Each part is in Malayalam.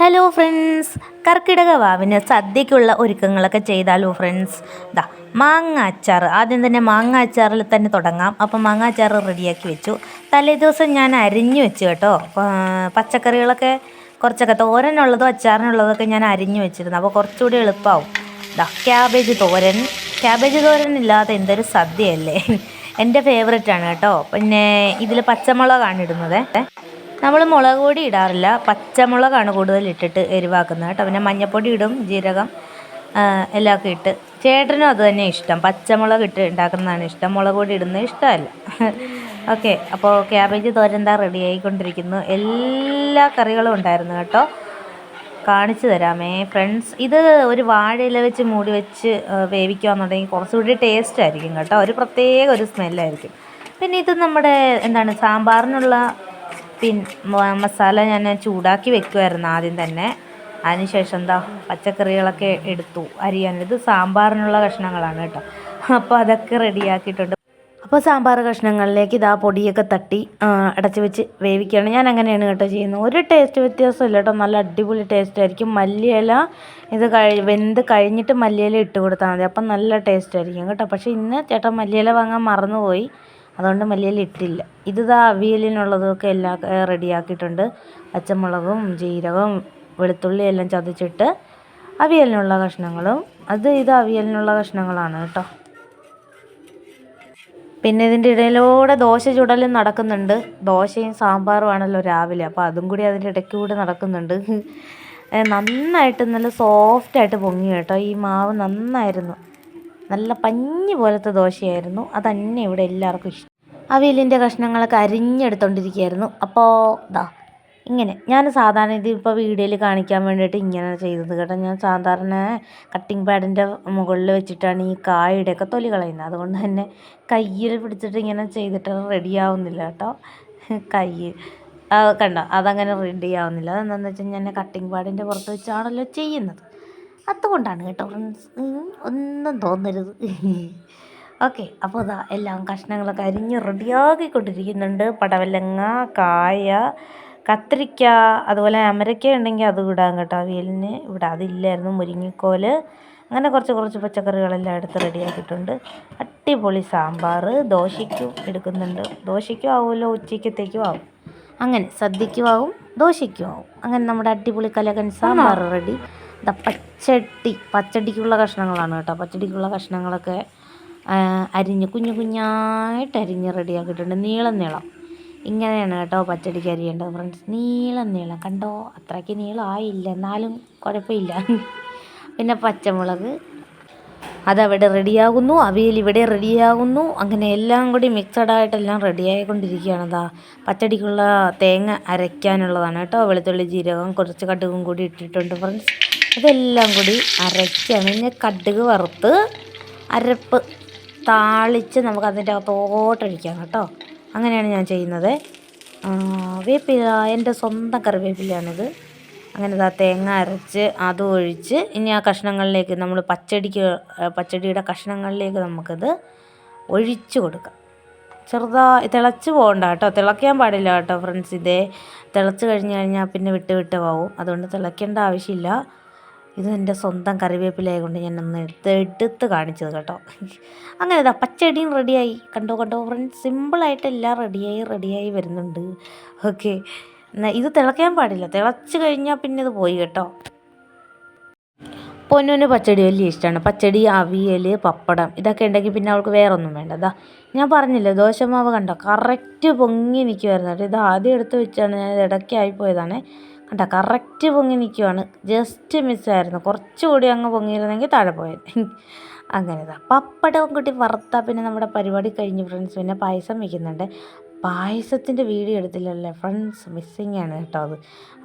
ഹലോ ഫ്രണ്ട്സ് കർക്കിടക വാവിന് സദ്യക്കുള്ള ഒരുക്കങ്ങളൊക്കെ ചെയ്താലോ ഫ്രണ്ട്സ് ദാ മാങ്ങ അച്ചാർ ആദ്യം തന്നെ മാങ്ങ അച്ചാറിൽ തന്നെ തുടങ്ങാം. അപ്പോൾ മാങ്ങ അച്ചാർ റെഡിയാക്കി വെച്ചു. തലേ ദിവസം ഞാൻ അരിഞ്ഞു വെച്ചു കേട്ടോ. പച്ചക്കറികളൊക്കെ കുറച്ചൊക്കെ തോരനുള്ളതും അച്ചാറിനുള്ളതൊക്കെ ഞാൻ അരിഞ്ഞു വെച്ചിരുന്നു. അപ്പോൾ കുറച്ചുകൂടി എളുപ്പമാവും ദാ ക്യാബേജ് തോരൻ. ക്യാബേജ് തോരൻ ഇല്ലാതെ എന്തൊരു സദ്യയല്ലേ? എന്റെ ഫേവറേറ്റ് ആണ് കേട്ടോ. പിന്നെ ഇതിൽ പച്ചമുളകാണ് ഇടുന്നത്. നമ്മൾ മുളക് പൊടി ഇടാറില്ല. പച്ചമുളകാണ് കൂടുതൽ ഇട്ടിട്ട് എരിവാക്കുന്നത് കേട്ടോ. പിന്നെ മഞ്ഞൾപ്പൊടി ഇടും ജീരകം എല്ലാം ഇട്ട്. ചേട്ടനും അത് തന്നെ ഇഷ്ടം. പച്ചമുളക് ഇട്ട് ഉണ്ടാക്കുന്നതാണ് ഇഷ്ടം. മുളക് പൊടി ഇടുന്നത് ഇഷ്ടമല്ല. ഓക്കെ. അപ്പോൾ ക്യാബേജ് തോരന്താ റെഡി ആയിക്കൊണ്ടിരിക്കുന്നു. എല്ലാ കറികളും ഉണ്ടായിരുന്നു കേട്ടോ. കാണിച്ചു തരാമേ ഫ്രണ്ട്സ് ഇത് ഒരു വാഴയില വെച്ച് മൂടി വെച്ച് വേവിക്കുകയെന്നുണ്ടെങ്കിൽ കുറച്ചുകൂടി ടേസ്റ്റ് ആയിരിക്കും കേട്ടോ. ഒരു പ്രത്യേക ഒരു സ്മെല്ലായിരിക്കും പിന്നെ ഇത് നമ്മുടെ എന്താണ് സാമ്പാറിനുള്ള പിൻ മസാല ഞാൻ ചൂടാക്കി വെക്കുമായിരുന്നു ആദ്യം തന്നെ. അതിനുശേഷം എന്താ പച്ചക്കറികളൊക്കെ എടുത്തു. അരിയാൻ ഇത് സാമ്പാറിനുള്ള കഷ്ണങ്ങളാണ് കേട്ടോ. അപ്പോൾ അതൊക്കെ റെഡിയാക്കിയിട്ടുണ്ട്. അപ്പോൾ സാമ്പാർ കഷ്ണങ്ങളിലേക്ക് ഇതാ പൊടിയൊക്കെ തട്ടി അടച്ച് വെച്ച് വേവിക്കുകയാണ്. ഞാൻ അങ്ങനെയാണ് കേട്ടോ ചെയ്യുന്നത്. ഒരു ടേസ്റ്റ് വ്യത്യാസമില്ല കേട്ടോ. നല്ല അടിപൊളി ടേസ്റ്റ് ആയിരിക്കും. മല്ലിയില ഇത് കഴി വെന്ത് കഴിഞ്ഞിട്ട് മല്ലിയില ഇട്ട് കൊടുത്താൽ മതി. അപ്പം നല്ല ടേസ്റ്റ് ആയിരിക്കും കേട്ടോ. പക്ഷേ ഇന്ന് ചേട്ടൻ മല്ലിയില വാങ്ങാൻ മറന്നുപോയി. അതുകൊണ്ട് മല്ലിയില ഇട്ടില്ല. ഇത് അവിയലിനുള്ളതൊക്കെ എല്ലാം റെഡിയാക്കിയിട്ടുണ്ട്. പച്ചമുളകും ജീരകവും വെളുത്തുള്ളി എല്ലാം ചതച്ചിട്ട് അവിയലിനുള്ള കഷ്ണങ്ങളും അത് ഇത് അവിയലിനുള്ള കഷ്ണങ്ങളാണ് കേട്ടോ. പിന്നെ ഇതിന്റെ ഇടയിലൂടെ ദോശ ചുടലും നടക്കുന്നുണ്ട്. ദോശയും സാമ്പാറുമാണല്ലോ രാവിലെ. അപ്പോൾ അതും കൂടി അതിന്റെ ഇടയ്ക്ക് കൂടെ നടക്കുന്നുണ്ട്. നന്നായിട്ട് നല്ല സോഫ്റ്റായിട്ട് പൊങ്ങി കേട്ടോ. ഈ മാവ് നന്നായിരുന്നു. നല്ല പഞ്ഞി പോലത്തെ ദോശയായിരുന്നു. അതന്നെ ഇവിടെ എല്ലാവർക്കും ഇഷ്ടം. അവിയലിന്റെ കഷ്ണങ്ങളൊക്കെ അരിഞ്ഞെടുത്തോണ്ടിരിക്കുകയായിരുന്നു. അപ്പോൾ ദാ ഇങ്ങനെ. ഞാൻ സാധാരണ ഇത് ഇപ്പോൾ വീഡിയോയിൽ കാണിക്കാൻ വേണ്ടിയിട്ട് ഇങ്ങനെ ചെയ്തത് കേട്ടോ. ഞാൻ സാധാരണ കട്ടിംഗ് പാഡിന്റെ മുകളിൽ വെച്ചിട്ടാണ് ഈ കായുടെയൊക്കെ തൊലി കളയുന്നത്. അതുകൊണ്ട് തന്നെ കയ്യിൽ പിടിച്ചിട്ട് ഇങ്ങനെ ചെയ്തിട്ട് റെഡി ആവുന്നില്ല കേട്ടോ. കൈ കണ്ടോ? അതങ്ങനെ റെഡി ആവുന്നില്ല. അതെന്താണെന്ന് വെച്ചാൽ ഞാൻ കട്ടിംഗ് പാഡിന്റെ പുറത്ത് വെച്ചാണല്ലോ ചെയ്യുന്നത്. അതുകൊണ്ടാണ് കേട്ടോ ഒന്നും തോന്നരുത്. ഓക്കെ അപ്പോൾ ഇതാ എല്ലാം കഷ്ണങ്ങളൊക്കെ അരിഞ്ഞ് റെഡിയാക്കിക്കൊണ്ടിരിക്കുന്നുണ്ട് പടവലങ്ങ കായ കത്തിരിക്ക അതുപോലെ അമരക്ക ഉണ്ടെങ്കിൽ അതും ഇടാം കേട്ടോ. അവിയലിന് ഇവിടെ അതില്ലായിരുന്നു മുരിങ്ങിക്കോൽ. അങ്ങനെ കുറച്ച് കുറച്ച് പച്ചക്കറികളെല്ലാം എടുത്ത് റെഡിയാക്കിയിട്ടുണ്ട്. അടിപൊളി സാമ്പാർ. ദോശയ്ക്കും എടുക്കുന്നുണ്ട്. ദോശയ്ക്കും ആവുമല്ലോ ഉച്ചയ്ക്കത്തേക്കും ആവും. അങ്ങനെ സദ്യയ്ക്കും ആവും ദോശയ്ക്കും ആവും. അങ്ങനെ നമ്മുടെ അടിപൊളി കലകൻ സാമ്പാർ റെഡി. ദാ പച്ചടി പച്ചടിക്കുള്ള കഷ്ണങ്ങളാണ് കേട്ടോ. പച്ചടിക്കുള്ള കഷ്ണങ്ങളൊക്കെ അരിഞ്ഞ് കുഞ്ഞു കുഞ്ഞായിട്ട് അരിഞ്ഞ് റെഡിയാക്കിയിട്ടുണ്ട് നീളം നീളം. ഇങ്ങനെയാണ് കേട്ടോ പച്ചടിക്ക് അരിയേണ്ടത് ഫ്രണ്ട്സ് നീളം നീളം. കണ്ടോ? അത്രയ്ക്ക് നീളം ആയില്ല. എന്നാലും കുഴപ്പമില്ല. പിന്നെ പച്ചമുളക്. അതവിടെ റെഡിയാകുന്നു. അവിയൽ ഇവിടെ റെഡിയാകുന്നു. അങ്ങനെ എല്ലാം കൂടി മിക്സഡ് ആയിട്ടെല്ലാം റെഡിയായിക്കൊണ്ടിരിക്കുകയാണ് അതാ പച്ചടിക്കുള്ള തേങ്ങ അരയ്ക്കാനുള്ളതാണ് കേട്ടോ. വെളുത്തുള്ളി ജീരകം കുറച്ച് കടുകും കൂടി ഇട്ടിട്ടുണ്ട് ഫ്രണ്ട്സ് ഇതെല്ലാം കൂടി അരയ്ക്കാണ് പിന്നെ കടുക് വറുത്ത് അരപ്പ്. താളിച്ച് നമുക്ക് അതിന്റെ അകത്തോട്ടൊഴിക്കാം കേട്ടോ. അങ്ങനെയാണ് ഞാൻ ചെയ്യുന്നത്. ആ, വേപ്പില എന്റെ സ്വന്തം കറിവേപ്പിലയാണിത്. അങ്ങനെ ഇതാ തേങ്ങ അരച്ച് അതും ഒഴിച്ച് ഇനി ആ കഷ്ണങ്ങളിലേക്ക് നമ്മൾ പച്ചടിക്ക് ആ, പച്ചടിയുടെ കഷ്ണങ്ങളിലേക്ക് നമുക്കിത് ഒഴിച്ചു കൊടുക്കാം. ചെറുതായി തിളച്ച് പോകണ്ട കേട്ടോ. തിളയ്ക്കാൻ പാടില്ല കേട്ടോ ഫ്രണ്ട്സ് ഇതേ. തിളച്ച് കഴിഞ്ഞ് കഴിഞ്ഞാൽ പിന്നെ വിട്ട് വിട്ട് പോവും. അതുകൊണ്ട് തിളയ്ക്കേണ്ട ആവശ്യമില്ല. ഇത് എന്റെ സ്വന്തം കറിവേപ്പിലായതുകൊണ്ട് ഞാൻ ഒന്ന് എടുത്ത് എടുത്ത് കാണിച്ചത് കേട്ടോ. അങ്ങനെ ഇതാ പച്ചടിയും റെഡിയായി കണ്ടോ കണ്ടോ ഫ്രണ്ട്സ് സിമ്പിളായിട്ട് എല്ലാം റെഡിയായി റെഡിയായി വരുന്നുണ്ട്. ഓക്കെ ഇത് തിളക്കാൻ പാടില്ല. തിളച്ച് കഴിഞ്ഞാൽ പിന്നെ ഇത് പോയി കേട്ടോ. പൊന്നുവിന് പച്ചടി വലിയ ഇഷ്ടമാണ്. പച്ചടി അവിയൽ പപ്പടം. ഇതൊക്കെ ഉണ്ടെങ്കിൽ പിന്നെ അവൾക്ക് വേറെ ഒന്നും വേണ്ട. അതാ ഞാൻ പറഞ്ഞില്ലേ ദോശമാവ് കണ്ടോ? കറക്റ്റ് പൊങ്ങി നിൽക്കുമായിരുന്നു കേട്ടോ ഇത് ആദ്യം എടുത്ത് വെച്ചാണ് ഞാൻ ഇത് പോയതാണേ. കണ്ടോ കറക്റ്റ് പൊങ്ങി നിൽക്കുവാണ് ജസ്റ്റ് മിസ്സായിരുന്നു. കുറച്ചുകൂടി അങ്ങ് പൊങ്ങിയിരുന്നെങ്കിൽ താഴെ പോയത് അങ്ങനെ പപ്പടവും കൂട്ടി വറുത്താൽ പിന്നെ നമ്മുടെ പരിപാടി കഴിഞ്ഞു ഫ്രണ്ട്സ് പിന്നെ പായസം വയ്ക്കുന്നുണ്ട് പായസത്തിന്റെ വീഡിയോ എടുത്തില്ലല്ലേ ഫ്രണ്ട്സ് മിസ്സിങ് ആണ് കേട്ടോ അത്.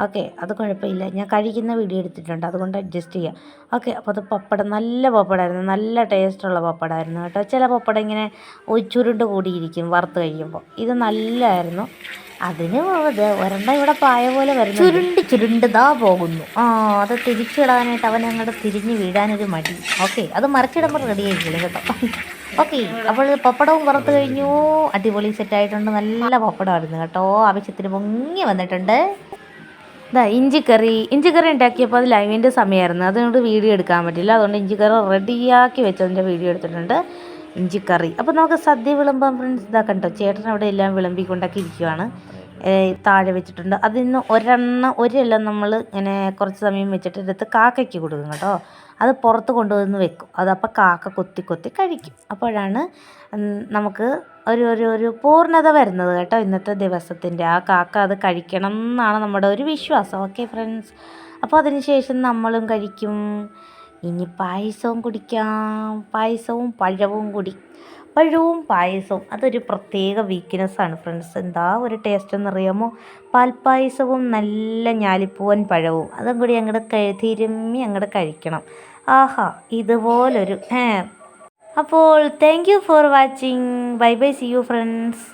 ഓക്കെ അത് കുഴപ്പമില്ല. ഞാൻ കഴിക്കുന്ന വീഡിയോ എടുത്തിട്ടുണ്ട്. അതുകൊണ്ട് അഡ്ജസ്റ്റ് ചെയ്യാം. ഓക്കെ അപ്പോൾ അത് പപ്പടം നല്ല പപ്പടമായിരുന്നു. നല്ല ടേസ്റ്റുള്ള പപ്പടമായിരുന്നു കേട്ടോ. ചില പപ്പടം ഇങ്ങനെ ചുരുണ്ട് കൂടിയിരിക്കും വറുത്ത് കഴിയുമ്പോൾ. ഇത് നല്ലതായിരുന്നു അതിന് ദേ ഒരണ്ട ഇവിടെ പായ പോലെ വരുന്നു ചുരുണ്ട് ചുരുണ്ടതാ പോകുന്നു. ആ അത് തിരിച്ചിടാനായിട്ട് അവൻ അങ്ങോട്ട് തിരിഞ്ഞ് വീഴാനൊരു മടി. ഓക്കെ അത് മറിച്ചിടുമ്പോൾ റെഡി ആയിരിക്കില്ല കേട്ടോ. ഓക്കെ അപ്പോൾ പപ്പടവും പുറത്ത് കഴിഞ്ഞു. അടിപൊളി സെറ്റായിട്ടുണ്ട് നല്ല പപ്പടമായിരുന്നു കേട്ടോ. ആവശ്യത്തിന് പൊങ്ങി വന്നിട്ടുണ്ട്. ഇതാ ഇഞ്ചിക്കറി. ഇഞ്ചിക്കറി ഉണ്ടാക്കിയപ്പോൾ അത് ലൈവിന്റെ സമയമായിരുന്നു അതുകൊണ്ട് വീഡിയോ എടുക്കാൻ പറ്റില്ല. അതുകൊണ്ട് ഇഞ്ചിക്കറി റെഡിയാക്കി വെച്ചതിന്റെ വീഡിയോ എടുത്തിട്ടുണ്ട്. ഇഞ്ചിക്കറി. അപ്പോൾ നമുക്ക് സദ്യ വിളമ്പാൻ ഫ്രണ്ട്സ് ഇതാ കണ്ടോ? ചേട്ടൻ അവിടെ എല്ലാം വിളമ്പിക്കൊണ്ടൊക്കെ ഇരിക്കുവാണ്. താഴെ വെച്ചിട്ടുണ്ട്. അതിൽ നിന്ന് ഒരെണ്ണം ഒരെല്ലാം നമ്മൾ ഇങ്ങനെ കുറച്ച് സമയം വെച്ചിട്ട് എടുത്ത് കാക്കയ്ക്ക് കൊടുക്കും കേട്ടോ. അത് പുറത്ത് കൊണ്ടുവന്ന് വെക്കും. അതപ്പോൾ കാക്ക കൊത്തി കൊത്തി കഴിക്കും. അപ്പോഴാണ് നമുക്ക് ഒരു ഒരു ഒരു പൂർണത വരുന്നത് കേട്ടോ ഇന്നത്തെ ദിവസത്തിന്റെ. ആ കാക്ക അത് കഴിക്കണം എന്നാണ് നമ്മുടെ ഒരു വിശ്വാസം. ഓക്കെ ഫ്രണ്ട്സ് അപ്പോൾ അതിന് ശേഷം നമ്മളും കഴിക്കും. ഇനി പായസവും കുടിക്കാം. പായസവും പഴവും കുടി. പഴവും പായസവും അതൊരു പ്രത്യേക വീക്ക്നെസ്സാണ് ഫ്രണ്ട്സ് എന്താ ഒരു ടേസ്റ്റ് എന്നറിയാമോ? പാൽപ്പായസവും നല്ല ഞാലിപ്പൂവൻ പഴവും. അതും കൂടി അങ്ങോട്ട് കഴി തിരുമ്മി അങ്ങോട്ട് കഴിക്കണം. ആഹാ ഇതുപോലൊരു അപ്പോൾ thank you for watching bye bye see you friends